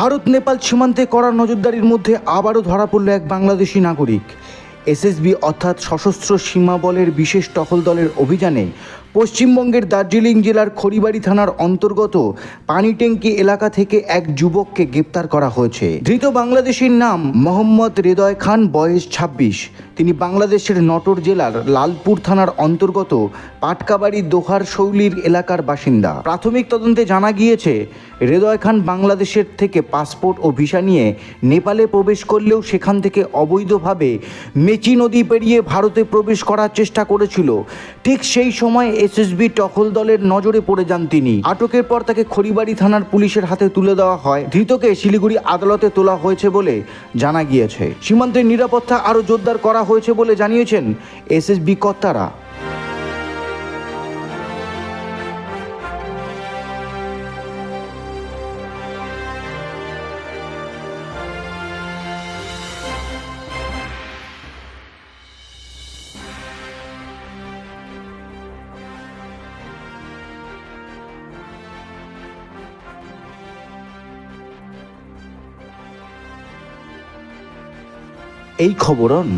ভারত, নেপাল সীমান্তে করা নজরদারির মধ্যে আবারও ধরা পড়ল এক বাংলাদেশি নাগরিক। এসএসবি অর্থাৎ সশস্ত্র সীমা বলের বিশেষ টহল দলের অভিযানে পশ্চিমবঙ্গের দার্জিলিং জেলার খড়িবাড়ি থানার অন্তর্গত পানিট্যাঙ্কি এলাকা থেকে এক যুবককে গ্রেপ্তার করা হয়েছে। ধৃত বাংলাদেশের নাম মোহাম্মদ হৃদয় খান, বয়স ছাব্বিশ। তিনি বাংলাদেশের নটর জেলার লালপুর থানার অন্তর্গত পাটকাবাড়ি দোহার শৈলীর এলাকার বাসিন্দা। প্রাথমিক তদন্তে জানা গিয়েছে, হৃদয় খান বাংলাদেশের থেকে পাসপোর্ট ও ভিসা নিয়ে নেপালে প্রবেশ করলেও সেখান থেকে অবৈধভাবে মেচি নদী পেরিয়ে ভারতে প্রবেশ করার চেষ্টা করেছিল। ঠিক সেই সময় এসএসবি টহল দলের নজরে পড়ে যান তিনি। আটকের পর তাকে খড়িবাড়ি থানার পুলিশের হাতে তুলে দেওয়া হয়। ধৃতকে শিলিগুড়ি আদালতে তোলা হয়েছে বলে জানা গিয়েছে। সীমান্তের নিরাপত্তা আরও জোরদার করা হয়েছে বলে জানিয়েছেন এসএসবি কর্তারা। এই খবরন